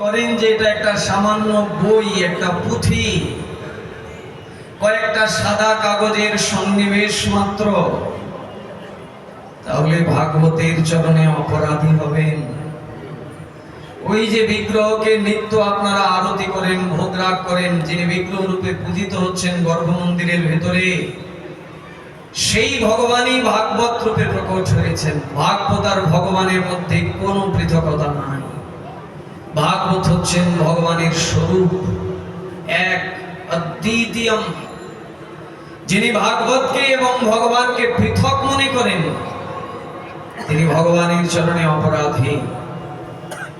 করেন যে এটা একটা সামান্য বই, একটা পুঁথি। কয়েকটা সাদা কাগজের সন্নিবেশ মাত্র। তাহলে ভাগবতের চরণে অপরাধী হবেন। ওই যে বিগ্রহকে নিত্য আপনারা আরতি করেন ভোগরাগ করেন, যিনি বিগ্রহ রূপে পূজিত হচ্ছেন গর্ভমন্দিরের ভেতরে, সেই ভগবানই ভাগবত রূপে প্রকট হয়েছেন। ভাগবত আর ভগবানের মধ্যে কোনো পৃথকতা নাই। ভাগবত হচ্ছেন ভগবানের স্বরূপ, এক অদ্বিতীয়ম। যিনি ভাগবতকে এবং ভগবানকে পৃথক মনে করেন, তিনি ভগবানের চরণে অপরাধী।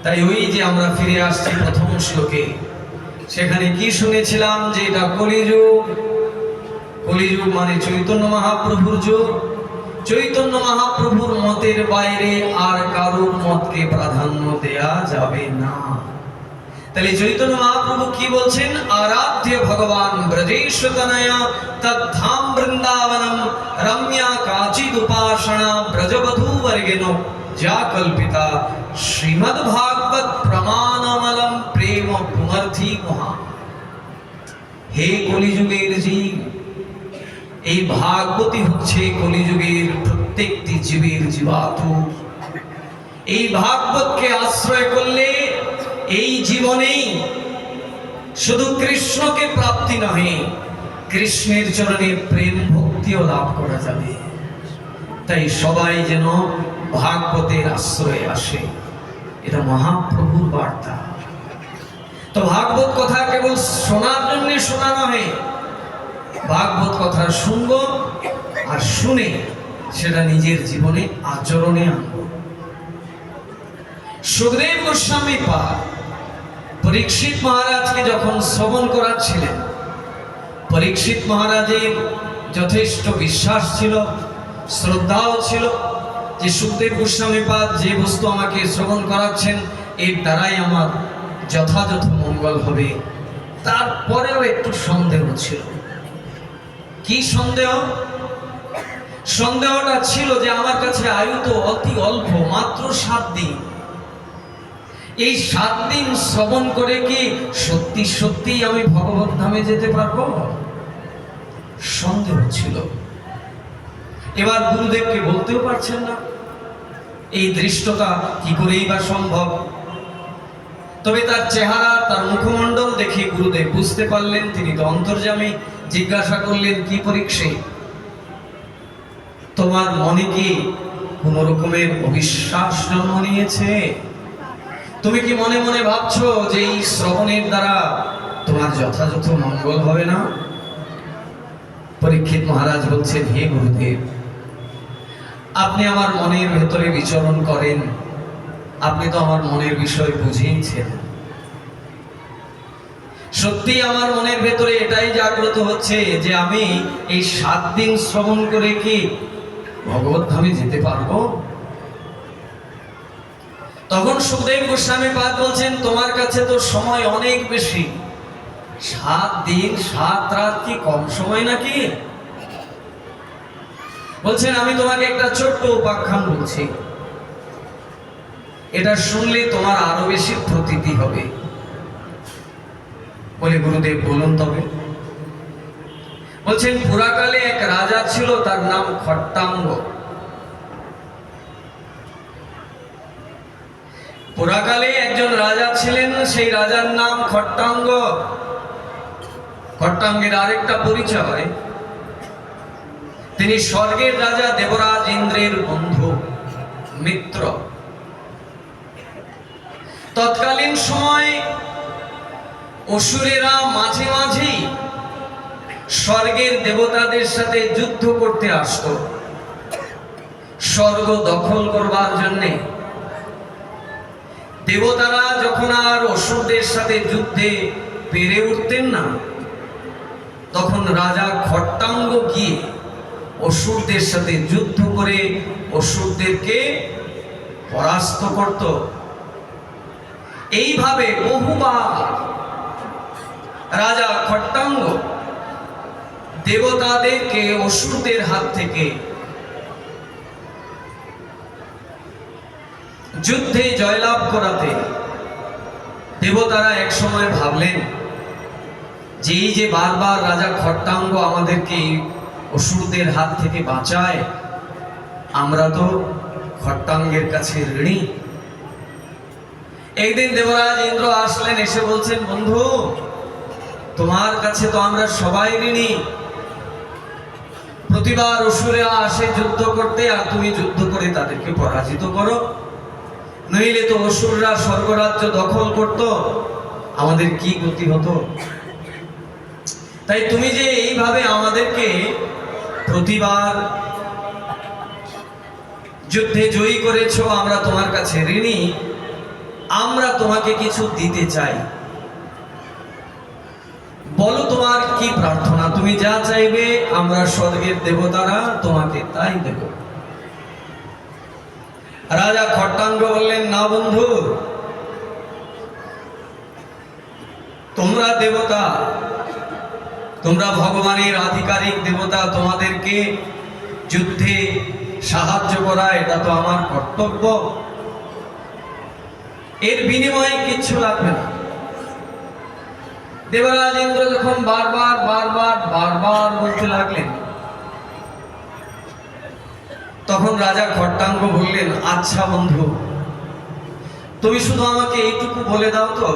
তাই ওই যে আমরা ফিরে আসছি প্রথম শ্লোকে, সেখানে কি শুনেছিলাম যে এটা কলিযুগ। কলিযুগ মানে চৈতন্য মহাপ্রভুর যুগ। চৈতন্য মহাপ্রভুর মতের বাইরে আর কারুর মতকে প্রাধান্য দেয়া যাবে না তাহলে চৈতন্য মহাপ্রভু কি বলছেন আরাধ্য ভগবান ব্রজেশ্বতনয়া তদ্ধাম বৃন্দাবনম রম্যা কাচিদ উপাসনা ব্রজবধূ বর্গেন যা কল্পিতা শ্রীমদ ভাগবত প্রমাণমলম প্রেম পুমর্থি মহা হে কলিযুগের জীব এই ভাগবতী হচ্ছে কলিযুগের প্রত্যেকটি জীবের জীবাতু এই ভাগবতকে আশ্রয় করলে এই জীবনেই শুধু কৃষ্ণকে প্রাপ্তি নহে, কৃষ্ণের চরণে প্রেম ভক্তিও লাভ করা যাবে। তাই সবাই যেন ভাগবতের আশ্রয়ে আসে। এটা মহাপ্রভুর বার্তা। তো ভাগবত কথা কেবল শোনার জন্য শোনা নহে ভাগবত কথা শুনব আর শুনে সেটা নিজের জীবনে আচরণে আনব। সুখদেব গোস্বামী পা, পরীক্ষিত মহারাজকে যখন শ্রবণ করাচ্ছিলেন, পরীক্ষিত মহারাজের যথেষ্ট বিশ্বাস ছিল, শ্রদ্ধাও ছিল যে সুখদেব গোস্বামী পাদ যে বস্তু আমাকে শ্রবণ করাচ্ছেন, এর দ্বারাই আমার যথাযথ মঙ্গল হবে। তারপরেও একটু সন্দেহ ছিল। কি সন্দেহ? সন্দেহটা ছিল যে আমার কাছে আয়ু তো অতি অল্প, মাত্র সাত দিন। এই সাত দিন শ্রবণ করে কি সত্যি সত্যি আমি ভগবত ধামে যেতে পারব? সন্দেহ ছিল। এবার গুরুদেবকে বলতেও পারছেন না। এই দৃষ্টতা কি করেই বা সম্ভব? তবে তার চেহারা, তার মুখমণ্ডল দেখে গুরুদেব বুঝতে পারলেন, তিনি তো অন্তর্জামী জিজ্ঞাসা করলেন, কি পরীক্ষে? তোমার মনে কি কোন রকমের অবিশ্বাস জন্ম নিয়েছে? তুমি কি মনে মনে ভাবছ যে এই শ্রবণের দ্বারা তোমার যথাযথ মঙ্গল হবে না? পরীক্ষিত মহারাজ বলছেন, হে গুরুদেব, আপনি আমার মনের ভেতরে বিচরণ করেন। আপনি তো আমার মনের বিষয় বুঝিয়েছেন। সত্যি আমার মনের ভেতরে এটাই জাগ্রত হচ্ছে যে আমি এই সাত দিন শ্রবণ করে কি ভগবত ধামে যেতে পারব? তখন সুখদেব গোস্বামী পাদ বলছেন, তোমার কাছে তো সময় অনেক বেশি। সাত দিন, সাত রাত কি কম সময় নাকি? বলছেন, আমি তোমাকে একটা ছোট্ট উপাখ্যান বলছি। এটা শুনলে তোমার আরও বেশি প্রতীতি হবে। বলে, গুরুদেব, বলুন তবে। বলছেন পুরাকালে এক রাজা ছিল, তার নাম খট্টাঙ্গ পুরাকালে একজন রাজা ছিলেন, সেই রাজার নাম খট্টাঙ্গ খট্টাঙ্গের আরেকটা পরিচয়, তিনি স্বর্গের রাজা দেবরাজ ইন্দ্রের বন্ধু, মিত্র। তৎকালীন সময় অসুরেরা মাঝে মাঝেই স্বর্গের দেবতাদের সাথে যুদ্ধ করতে আসত। স্বর্গ দখল করবার জন্যে দেবতারা যখন আর অসুরদের সাথে যুদ্ধে পেরে উঠতেন না, তখন রাজা খট্টাঙ্গ গিয়ে অসুরদের সাথে যুদ্ধ করে অসুরদেরকে পরাস্ত করত। এইভাবে বহুবার রাজা খট্টাঙ্গ দেবতাদেরকে অসুরদের হাত থেকে যুদ্ধে জয়লাভ করাতে দেবতারা এক সময় ভাবলেন যে এই যে বারবার রাজা খট্টাঙ্গ আমাদেরকে অসুরদের হাত থেকে বাঁচায়, আমরা তো খট্টাঙ্গের কাছে ঋণী। একদিন দেবরাজ ইন্দ্র আসলেন, এসে বলছেন, বন্ধু তোমার কাছে তো আমরা সবাই ঋণী। প্রতিবার অসুরেরা আসে যুদ্ধ করতে, আর তুমি যুদ্ধ করে তাদেরকে পরাজিত করো। নইলে তো অসুররা স্বর্গরাজ্য দখল করত। আমাদের কি গতি হতো? তাই তুমি যে এইভাবে আমাদেরকে প্রতিবার যুদ্ধে জয়ী করেছ, আমরা তোমার কাছে ঋণী। আমরা তোমাকে কিছু দিতে চাই। বলো তোমার কি প্রার্থনা? তুমি যা চাইবে, আমরা স্বর্গের দেবতারা তোমাকে তাই দেব। রাজা খট্টাঙ্গ বললেন, না বন্ধু, তোমরা দেবতা, তোমরা ভগবানের আধিকারিক দেবতা, তোমাদেরকে যুদ্ধে সাহায্য করা, এটা তো আমার কর্তব্য। এর বিনিময়ে কিচ্ছু লাগবে না। দেবরাজ ইন্দ্র যখন বারবার বারবার বারবার বলতে লাগলেন, তখন রাজা খট্টাঙ্গ বললেন আচ্ছা বন্ধু, তুমি শুধু আমাকে এইটুকু বলে দাও তো,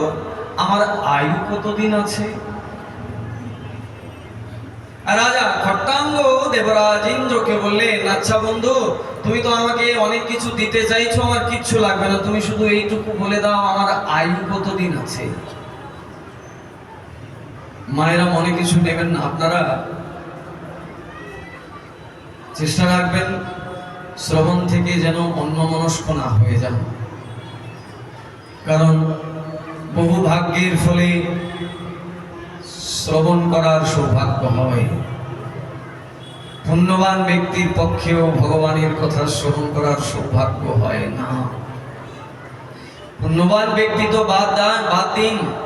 আমার আয়ু কতদিন আছে? রাজা খট্টাঙ্গ দেবরাজ ইন্দ্রকে বললেন আচ্ছা বন্ধু, তুমি তো আমাকে অনেক কিছু দিতে চাইছো, আমার কিচ্ছু লাগবে না, তুমি শুধু এইটুকু বলে দাও, আমার আয়ু কতদিন আছে? মায়েরা মনে কিছু নেবেন না। আপনারা চেষ্টা রাখবেন শ্রবণ থেকে যেন অন্য মনস্ক না হয়ে যান। কারণ বহু ভাগ্যের ফলে শ্রবণ করার সৌভাগ্য হয়। পুণ্যবান ব্যক্তির পক্ষেও ভগবানের কথা শ্রবণ করার সৌভাগ্য হয় না। পুণ্যবান ব্যক্তি তো বাদ দান, বাদ দিন।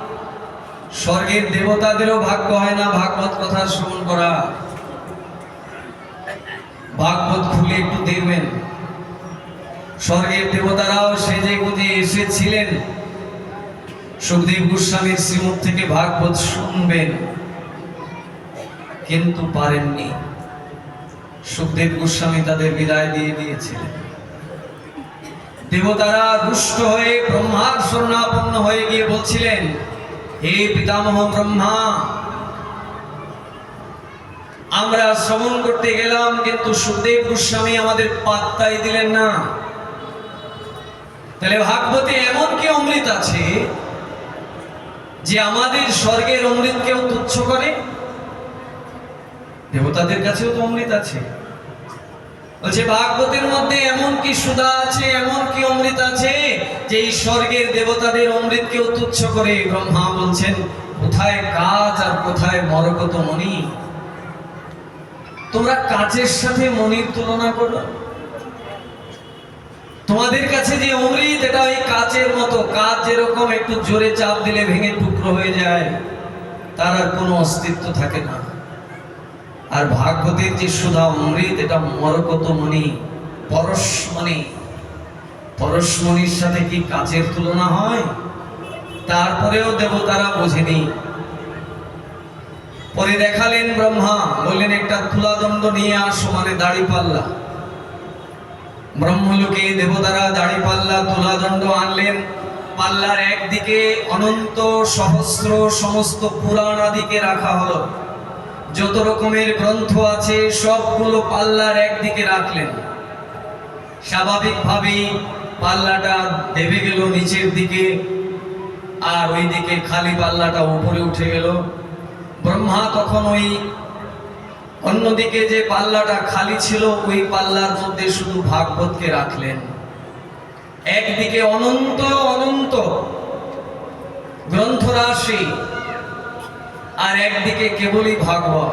স্বর্গের দেবতাদেরও ভাগ্য হয় না, ভাগবত কথা শ্রবণ করা। ভাগবত খুলে একটু দেখবেন। স্বর্গের দেবতারাও সেজে গুজে এসেছিলেন। সুখদেব গোস্বামীর শ্রীমুখ থেকে ভাগবত শুনবেন। কিন্তু পারেননি। সুখদেব গোস্বামী তাদের বিদায় দিয়ে দিয়েছিলেন। দেবতারা রুষ্ট হয়ে ব্রহ্মার শরণাপন্ন হয়ে গিয়ে বলছিলেন হে পিতামহ ব্রহ্মা, আমরা শ্রবণ করতে গেলাম, কিন্তু সুখদেব গোস্বামী আমাদের পাত্তাই দিলেন না। তাহলে ভাগবতে এমন কি অমৃত আছে যে আমাদের স্বর্গের অমৃতকেও তুচ্ছ করে? দেবতাদের কাছেও তো অমৃত আছে। বলছে ভাগবতের মধ্যে এমন কি সুধা আছে, এমন কি অমৃত আছে, যে এই স্বর্গের দেবতাদের অমৃতকেও তুচ্ছ করে ব্রহ্মা বলছেন, কোথায় কাজ আর কোথায় মরকত মণি? তোমরা কাজের সাথে মনির তুলনা করো। তোমাদের কাছে যে অমৃত, এটা ওই কাচের মতো। কাজ যেরকম একটু জোরে চাপ দিলে ভেঙে টুকরো হয়ে যায়, তার আর কোনো অস্তিত্ব থাকে না। আর ভাগবতের যে সুধা অমৃত, এটা মরকত মণি পরশমণি পরশমণির সাথে কি কাচের তুলনা হয়? তারপরেও দেবতারা বোঝেনি। পরে দেখালেন ব্রহ্মা, বললেন, একটা তুলাদণ্ড নিয়ে আসো মানে দাড়ি পাল্লা। ব্রহ্মলোকে দেবতারা দাড়ি পাল্লা, তুলাদণ্ড আনলেন। পাল্লার একদিকে অনন্ত সহস্র, সমস্ত পুরাণ আদিকে রাখা হলো। যত রকমের গ্রন্থ আছে, সবগুলো পাল্লার একদিকে রাখলেন। স্বাভাবিকভাবেই পাল্লাটা দেবে গেল নিচের দিকে, আর ওইদিকে খালি পাল্লাটা উপরে উঠে গেল। ব্রহ্মা তখন ওই অন্যদিকে যে পাল্লাটা খালি ছিল, ওই পাল্লার মধ্যে শুধু ভাগবতকে রাখলেন। একদিকে অনন্ত অনন্ত গ্রন্থরাশি আর একদিকে কেবলই ভাগবত।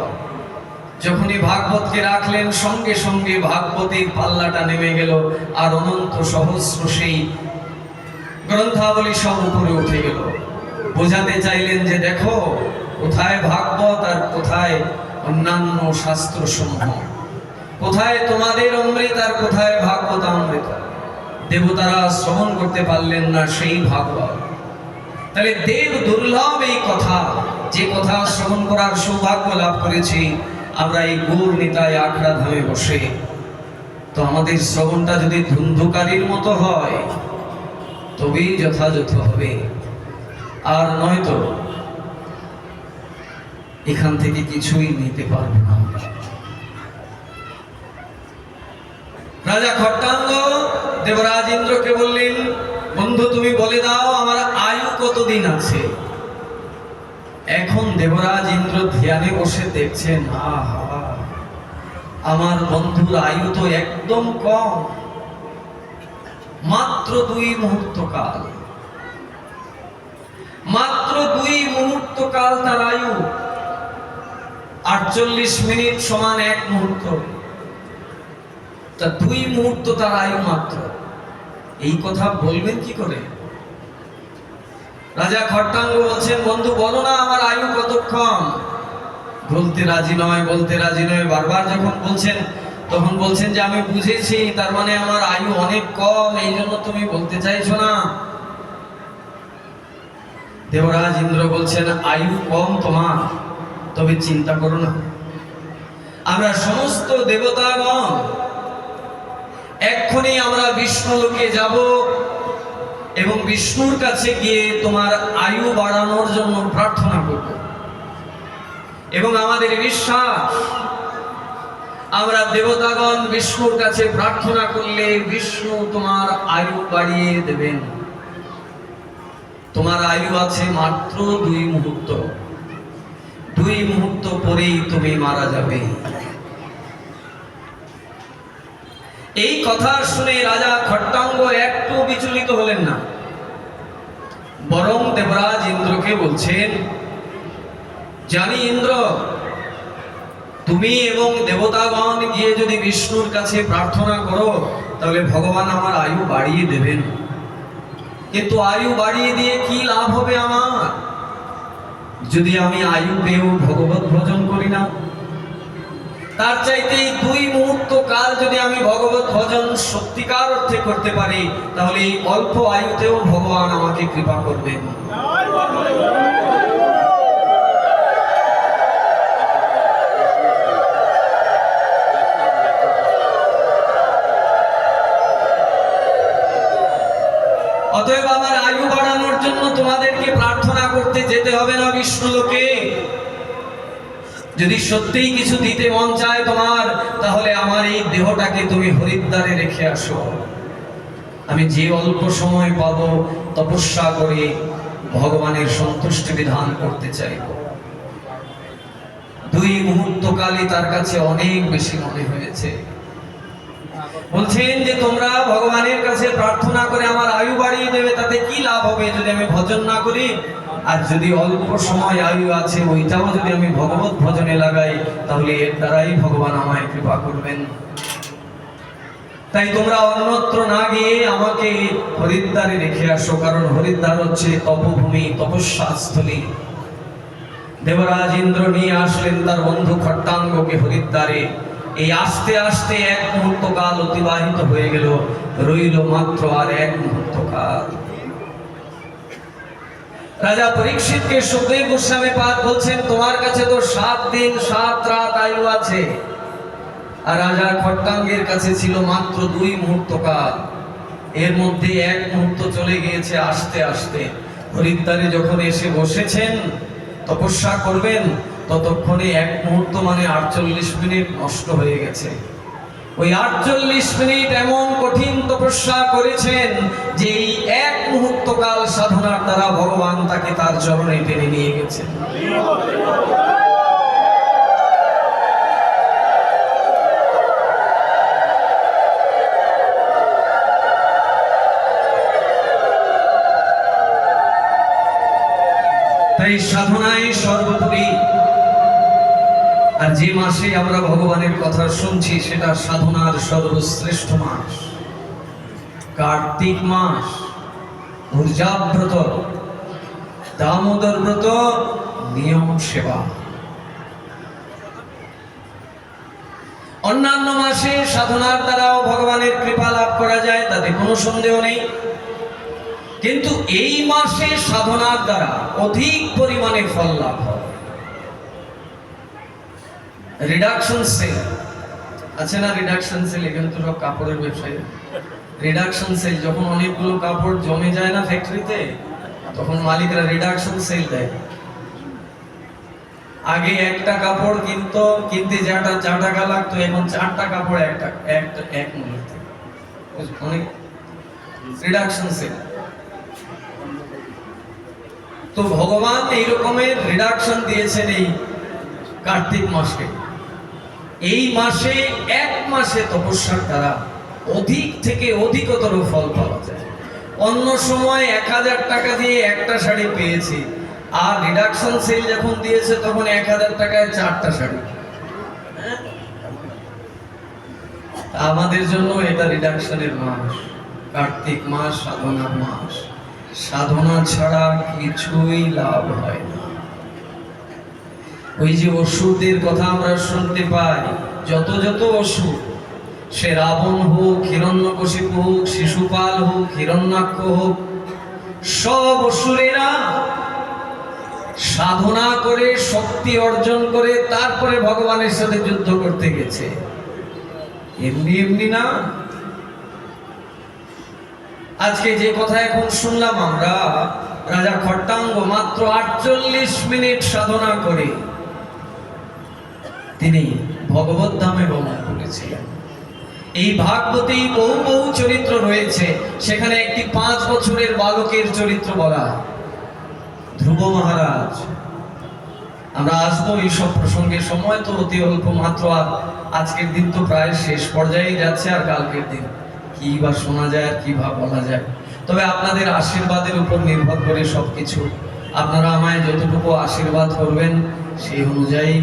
যখনই ভাগবতকে রাখলেন, সঙ্গে সঙ্গে ভাগবতের পাল্লাটা নেমে গেল আর অনন্ত সহস্র সেই গ্রন্থাবলী সব উপরে উঠে গেল। বোঝাতে চাইলেন যে দেখো, কোথায় ভাগবত আর কোথায় অন্যান্য শাস্ত্র সমূহ কোথায় তোমাদের অমৃত আর কোথায় ভাগবত অমৃত? দেবতারা শ্রবণ করতে পারলেন না সেই ভাগবত। তাহলে দেব দুর্লভ এই কথা। যে কথা শ্রবণ করার সৌভাগ্য লাভ করেছি, আমরা এই গুর নিতায় আখড়া ধামে বসে। তো আমাদের শ্রবণটা যদি ধুন্ধুকারীর মতো হয়, তবেই যথাযথ হবে। আর নয়তো এখান থেকে কিছুই নিতে পারব না রাজা খট্টাঙ্গ দেবরাজ ইন্দ্রকে বললেন, বন্ধু, তুমি বলে দাও, আমার আয়ু কতদিন আছে? এখন দেবরাজ ইন্দ্র ধ্যানে বসে দেখছেন আমার বন্ধুর আয়ু তো একদম কম। মাত্র দুই মুহূর্ত কাল মাত্র দুই মুহূর্ত কাল তার আয়ু। আটচল্লিশ মিনিট সমান এক মুহূর্ত। তা দুই মুহূর্ত তার আয়ু মাত্র। এই কথা বলবেন কি করে? রাজা খট্টাঙ্গ বলছেন, বন্ধু, বলো না আমার আয়ু কতক্ষণ? বলতে রাজি নয়, বলতে রাজি নয়। বারবার যখন বলছেন, তখন বলছেন যে, আমি বুঝেছি, তার মানে আমার আয়ু অনেক কম এই জন্য তুমি বলতে চাইছো না। দেবরাজ ইন্দ্র বলছেন, আয়ু কম তোমার, তবে চিন্তা করো না। আমরা সমস্ত দেবতাগণ, এক্ষুনি আমরা বিষ্ণু লোকে যাব এবং বিষ্ণুর কাছে গিয়ে তোমার আয়ু বাড়ানোর জন্য প্রার্থনা করব। এবং আমাদের বিশ্বাস, আমরা দেবতাগণ বিষ্ণুর কাছে প্রার্থনা করলে বিষ্ণু তোমার আয়ু বাড়িয়ে দেবেন। তোমার আয়ু আছে মাত্র দুই মুহূর্ত। দুই মুহূর্ত পরেই তুমি মারা যাবে। এই কথা শুনে রাজা খট্টাঙ্গ একটু বিচলিত হলেন না। বরং দেবরাজ ইন্দ্রকে বলছেন, জানি ইন্দ্র, তুমি এবং দেবতাগণ গিয়ে যদি বিষ্ণুর কাছে প্রার্থনা করো, তাহলে ভগবান আমার আয়ু বাড়িয়ে দেবেন। কিন্তু আয়ু বাড়িয়ে দিয়ে কি লাভ হবে আমার? যদি আমি আয়ু পেয়েও ভগবত ভজন করি না তার চাইতে এই দুই মুহূর্ত কাল যদি আমি ভগবত ভজন সত্যিকার অর্থে করতে পারি, তাহলে এই অল্প আয়ুতেও ভগবান আমাকে কৃপা করবেন। অতএব আমার আয়ু বাড়ানোর জন্য তোমাদেরকে প্রার্থনা করতে যেতে হবে না বিষ্ণু লোকে যদি সত্যিই কিছু দিতে মন চায় তোমার, তাহলে আমার এই দেহটাকে তুমি হরিদ্বারে রেখে আসো। আমি যে অল্প সময় পাব তপস্যা করে ভগবানের সন্তুষ্টি বিধান করতে চাইব। দুই মুহূর্তকালই তার কাছে অনেক বেশি মনে হয়েছে। বলছেন যে, তোমরা ভগবানের কাছে প্রার্থনা করে আমার আয়ু বাড়িয়ে দেবে, তাতে কি লাভ হবে? যদি আমি ভজন না করি আর যদি অল্প সময় আয়ু আছে, ওইটাও যদি আমি ভগবত ভজনে লাগাই, তাহলে এর দ্বারাই ভগবান আমায় কৃপা করবেন। তাই তোমরা অন্যত্র না গিয়ে আমাকে হরিদ্বারে রেখে আসো, কারণ হরিদ্বার হচ্ছে তপভূমি, তপস্যাস্থলী। দেবরাজ ইন্দ্র নিয়ে আসলেন তার বন্ধু খট্টাঙ্গকে হরিদ্বারে। এই আস্তে আস্তে এক মুহূর্ত কাল অতিবাহিত হয়ে গেল, রইল মাত্র আর এক মুহূর্ত কাল রাজা পরীক্ষিতকে সুখদেব গোস্বামী পাদ বলছেন, তোমার কাছে তো সাত দিন, সাত রাত আয়ু আছে। আর রাজা খট্টাঙ্গের কাছে ছিল মাত্র দুই মুহূর্ত কাল। এর মধ্যে এক মুহূর্ত চলে গিয়েছে আস্তে আস্তে। হরিদ্বারে যখন এসে বসেছেন, তপস্যা করবেন, ততক্ষণে এক মুহূর্ত মানে আটচল্লিশ মিনিট নষ্ট হয়ে গেছে। ওই আটচল্লিশ মিনিট এমন কঠিন তপস্যা করেছেন যে এই এক মুহূর্ত কাল সাধনার দ্বারা ভগবান তাকে তার চরণে টেনে নিয়ে গেছেন। তাই সাধনায় সর্বোপরি আর যে মাসে আমরা ভগবানের কথা শুনছি, সেটা সাধনার সর্বশ্রেষ্ঠ মাস। কার্তিক মাস, ঊর্জাব্রত, দামোদর ব্রত, নিয়ম সেবা। অন্যান্য মাসে সাধনার দ্বারাও ভগবানের কৃপা লাভ করা যায়, তাতে কোনো সন্দেহ নেই। কিন্তু এই মাসে সাধনার দ্বারা অধিক পরিমাণে ফল লাভ হয়। রিডাকশন সেল আছে না রিডাকশন সেল এখানে তো সব কাপড়ের ব্যবসায়ী। রিডাকশন সেল যখন অনেকগুলো কাপড় জমে যায় না ফ্যাক্টরিতে তখন মালিকরা রিডাকশন সেল দেয়। আগে একটা কাপড় কিনতো, কিনতে যাটা যা টাকা লাগতো, এখন চারটা কাপড় একটা এক মূল্যতে অনেক রিডাকশন সেল তো ভগবান এই রকমের রিডাকশন দিয়েছেন এই কার্তিক মাসকে। এই মাসে, এক মাসে তপস্যার দ্বারা অধিক থেকে অধিকতর ফল পাওয়া যায়। অন্য সময় এক হাজার টাকা দিয়ে একটা শাড়ি পেয়েছি, আর রিডাকশন সেল যখন দিয়েছে, তখন এক হাজার টাকায় চারটা শাড়ি? আমাদের জন্য এটা রিডাকশনের মাস। কার্তিক মাস সাধনার মাস। সাধনা ছাড়া কিছুই লাভ হয় না। ওই যে ওষুধের কথা আমরা শুনতে পাই, যত যত ওষুধ সে রাবণ হোক, হিরণ্যকশিপু হোক, শিশুপাল হোক, হিরণ্যাক্ষ হোক, সব অসুরেরা সাধনা করে, শক্তি অর্জন করে, তারপরে ভগবানের সাথে যুদ্ধ করতে গেছে। এমনি এমনি না? আজকে যে কথা এখন শুনলাম আমরা, রাজা খট্টাঙ্গ মাত্র আটচল্লিশ মিনিট সাধনা করে। তিনি ভগবত ধামে গমন করেছিলেন। এই ভাগবতী বহু বহু চরিত্র রয়েছে। সেখানে একটি পাঁচ বছরের বালকের চরিত্র বলা ধ্রুব মহারাজ, আমরা আসব এইসব প্রসঙ্গে। সময় তো অতি অল্প মাত্র, আর আজকের দিন তো প্রায় শেষ পর্যায়ে যাচ্ছে, আর কালকের দিন। কি বা শোনা যায়, আর কি বা বলা যায়। তবে আপনাদের আশীর্বাদের উপর নির্ভর করে সবকিছু। আপনারা আমায় যতটুকু আশীর্বাদ করবেন, সেই অনুযায়ী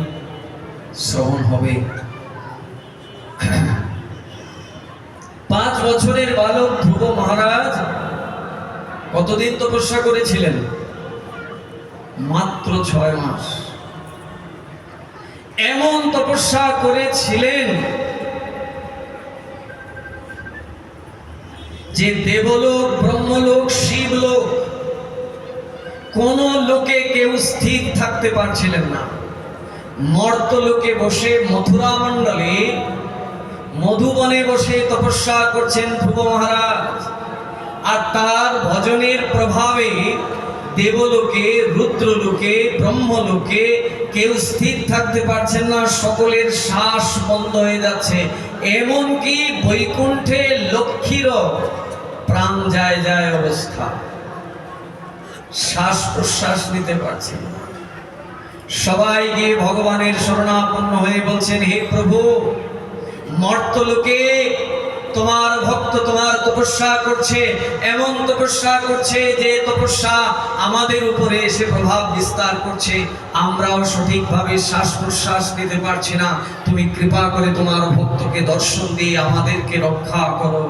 শ্রবণ হবে। পাঁচ বছরের বালক ধ্রুব মহারাজ কতদিন তপস্যা করেছিলেন? মাত্র ছয় মাস। এমন তপস্যা করেছিলেন যে দেবলোক, ব্রহ্মলোক, শিবলোক কোন লোকে কেউ স্থির থাকতে পারছিলেন না। মর্তলোকে বসে মথুরা মণ্ডলে মধুবনে বসে তপস্যা করছেন ধ্রুব মহারাজ। আর তার ভজনের প্রভাবে দেবলোকে, রুদ্রলোকে, ব্রহ্মলোকে কেউ স্থির থাকতে পারছেন না, সকলের শ্বাস বন্ধ হয়ে যাচ্ছে। এমনকি বৈকুণ্ঠে লক্ষ্মীরও প্রাণ যায় যায় অবস্থা। শ্বাস প্রশ্বাস নিতে পারছেন না। সবাই গিয়ে ভগবানের শরণাপন্ন হয়ে বলছেন, হে প্রভু মর্তলোকে তোমার ভক্ত তোমার তপস্যা করছে, এমন তপস্যা করছে যে তপস্যা আমাদের উপরে এসে প্রভাব বিস্তার করছে। আমরাও সঠিকভাবে শ্বাস প্রশ্বাস নিতে পারছি না। তুমি কৃপা করে তোমার ভক্তকে দর্শন দিয়ে আমাদেরকে রক্ষা করো।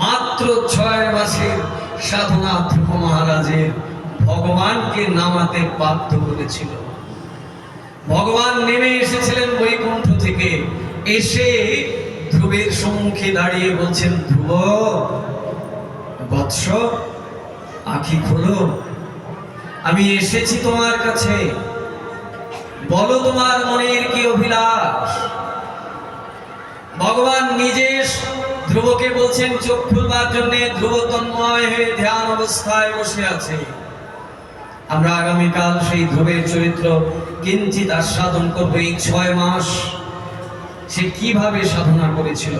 মাত্র ছয় মাসের সাধনা ধ্রুব মহারাজের ভগবানকে নামাতে বাধ্য করেছিল। ভগবান নেমে এসেছিলেন বৈকুণ্ঠ থেকে। এসে ধ্রুবের সম্মুখে দাঁড়িয়ে বলছেন, ধ্রুব, বৎস, আখি খোলো। আমি এসেছি তোমার কাছে। বলো তোমার মনের কি অভিলাষ? ভগবান নিজে ধ্রুবকে বলছেন, চোখ খুলবার জন্য ধ্রুব তন্ময় হয়ে ধ্যান অবস্থায় বসে আছে। আমরা আগামীকাল সেই ধ্রুবের চরিত্র কিঞ্চিত আস্বাদন করব এই ছয় মাস। সে কীভাবে সাধনা করেছিল?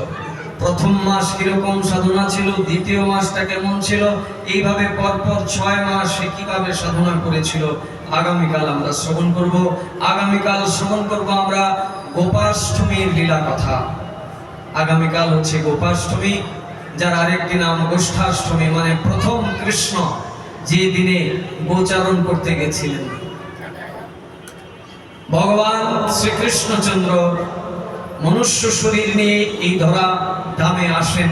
প্রথম মাস কীরকম সাধনা ছিল? দ্বিতীয় মাসটা কেমন ছিল? এইভাবে পরপর ছয় মাস সে কীভাবে সাধনা করেছিল? আগামীকাল আমরা শ্রবণ করব। আগামীকাল শ্রবণ করব আমরা গোপাষ্টমীর লীলা কথা। আগামীকাল হচ্ছে গোপাষ্টমী, যার আরেকটি নাম গোষ্ঠাষ্টমী মানে প্রথম কৃষ্ণ। যে দিনে গোচারণ করতে গেছিলেন। ভগবান শ্রীকৃষ্ণচন্দ্র মনুষ্য শরীর নিয়ে এই ধরা ধামে আসেন,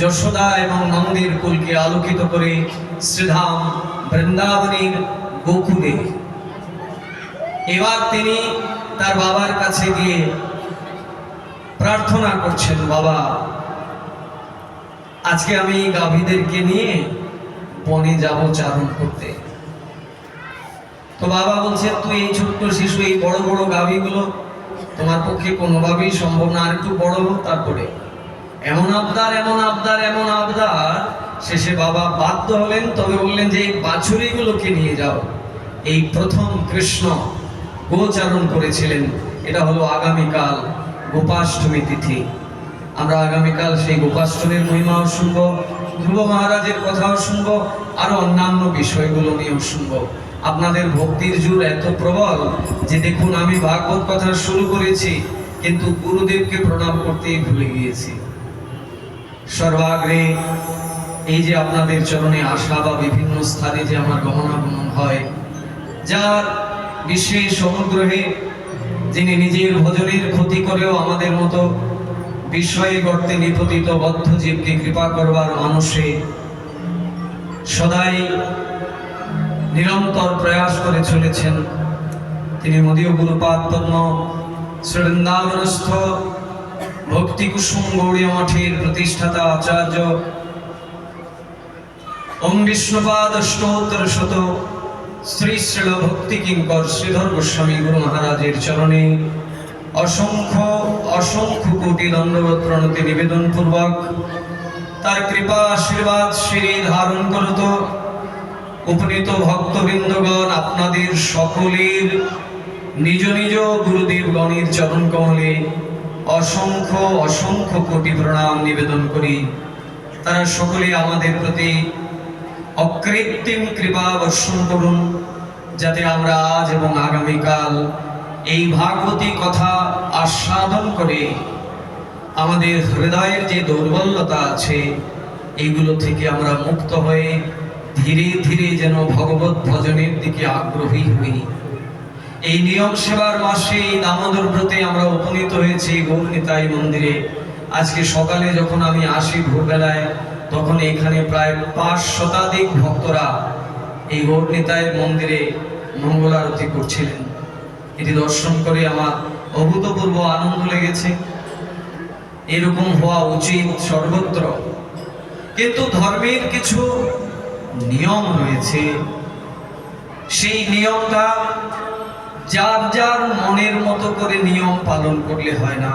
যশোদা এবং নন্দের কুলকে আলোকিত করে শ্রীধাম বৃন্দাবনের গোকুলে। এবার তিনি তার বাবার কাছে গিয়ে প্রার্থনা করছেন, বাবা, আজকে আমি গাভীদেরকে নিয়ে বনে যাব চারণ করতে। তো বাবা বলছে, তুই এই ছোট্ট শিশু, এই বড় বড় গাভীগুলো তোমার পক্ষে কোনোভাবেই সম্ভব না। আর একটু বড় হোক তারপরে। এমন আবদার এমন আবদার এমন আবদার। শেষে বাবা বাধ্য হলেন, তবে বললেন যে, এই বাছুরিগুলোকে নিয়ে যাও। এই প্রথম কৃষ্ণ গোচারণ করেছিলেন। এটা হলো আগামীকাল গোপাষ্টমী তিথি। আমরা আগামীকাল সেই গোপাষ্টমীর মহিমাও শুনব। ধ্রুব মহারাজের কথাও শুনব, আরও অন্যান্য বিষয়গুলো নিয়েও শুনব। আপনাদের ভক্তির জোর এত প্রবল যে দেখুন, আমি ভাগবত কথা শুরু করেছি, কিন্তু গুরুদেবকে প্রণাম করতেই ভুলে গিয়েছি। সর্বাগ্রে এই যে আপনাদের চরণে আসা বা বিভিন্ন স্থানে যে আমার গমনাগমন হয়, যার বিশেষ অনুগ্রহে যিনি নিজের ভজনের ক্ষতি করেও আমাদের মতো বিষয়ে গর্তে নিপতিত বদ্ধ জীবকে কৃপা করবার মানুষে সদাই নিরন্তর প্রয়াস করে চলেছেন। তিনি মদীয় গুরুপাদ পদ্ম, শ্রীবৃন্দাবনস্থ, ভক্তি কুসুম গৌড়ীয় মঠের প্রতিষ্ঠাতা আচার্য, ওম বিষ্ণুপাদ অষ্টোত্তর শত, শ্রী শ্রীল ভক্তি কিঙ্কর শ্রীধর গোস্বামী গুরু মহারাজের চরণে অসংখ্য অসংখ্য কোটি দণ্ডবত প্রণতি নিবেদন পূর্বক তার কৃপা, আশীর্বাদ শ্রী ধারণ করত। উপনীত ভক্তবৃন্দগণ, আপনাদের সকলের নিজ নিজ গুরুদেবগণের চরণ কমলে অসংখ্য অসংখ্য কোটি প্রণাম নিবেদন করি। তারা সকলে আমাদের প্রতি অকৃত্রিম কৃপা বর্ষণ করুন, যাতে আমরা আজ এবং আগামীকাল এই ভাগবতী কথা আস্বাদন করে আমাদের হৃদয়ের যে দুর্বলতা আছে, এইগুলো থেকে আমরা মুক্ত হয়ে ধীরে ধীরে যেন ভগবত ভজনের দিকে আগ্রহী হই। এই নিয়ম সেবার মাসে এই দামোদর ব্রতে আমরা উপনীত হয়েছি গৌরনিতাই মন্দিরে। আজকে সকালে যখন আমি আসি ভোরবেলায়, তখন এখানে প্রায় পাঁচ শতাধিক ভক্তরা এই গৌরনিতাই মন্দিরে মঙ্গল আরতি করছিলেন। এটি দর্শন করে আমার অভূতপূর্ব আনন্দ লেগেছে। এরকম হওয়া উচিত সর্বত্র। কিন্তু ধর্মের কিছু নিয়ম রয়েছে। সেই নিয়মটা যার যার মনের মতো করে নিয়ম পালন করলে হয় না।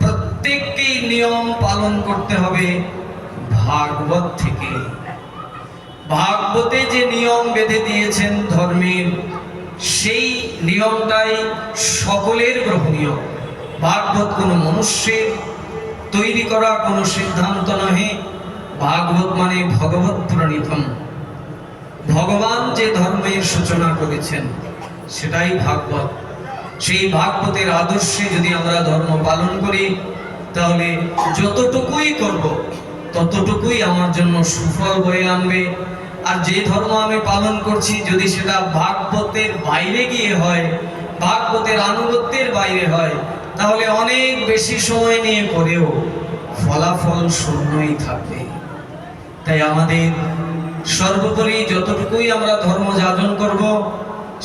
প্রত্যেককেই নিয়ম পালন করতে হবে ভাগবত থেকে। ভাগবতে যে নিয়ম বেঁধে দিয়েছেন ধর্মের সেই নিয়মটাই সকলের গ্রহণীয়। ভাগবত কোনো মনুষ্যের তৈরি করা কোনো সিদ্ধান্ত নহে। ভাগবত মানে ভগবত প্রণীতম। ভগবান যে ধর্মের সূচনা করেছেন, সেটাই ভাগবত। সেই ভাগবতের আদর্শে যদি আমরা ধর্ম পালন করি, তাহলে যতটুকুই করব, ততটুকুই আমার জন্য সুফল বয়ে আনবে। আর যে ধর্ম আমি পালন করছি, যদি সেটা ভাগবতের বাইরে গিয়ে হয়, ভাগবতের আনুগত্যের বাইরে হয়, তাহলে অনেক বেশি সময় নিয়ে করেও ফলাফল শূন্যই থাকবে। তাই আমাদের সর্বোপরি যতটুকুই আমরা ধর্ম যাজন করব,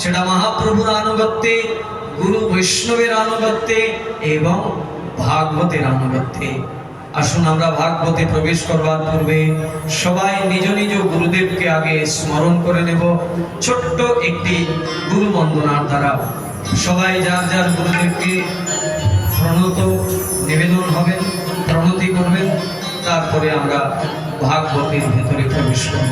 সেটা মহাপ্রভুর আনুগত্যে, গুরু বৈষ্ণবের আনুগত্যে এবং ভাগবতের আনুগত্যে। আসুন আমরা ভাগবতে প্রবেশ করবার পূর্বে সবাই নিজ নিজ গুরুদেবকে আগে স্মরণ করে নেব ছোট্ট একটি গুরু বন্দনার দ্বারা। সবাই যার যার গুরুদেবকে প্রণত নিবেদন হবেন প্রণতি করবেন, তারপরে আমরা ভাগবতের ভেতরে প্রবেশ করব।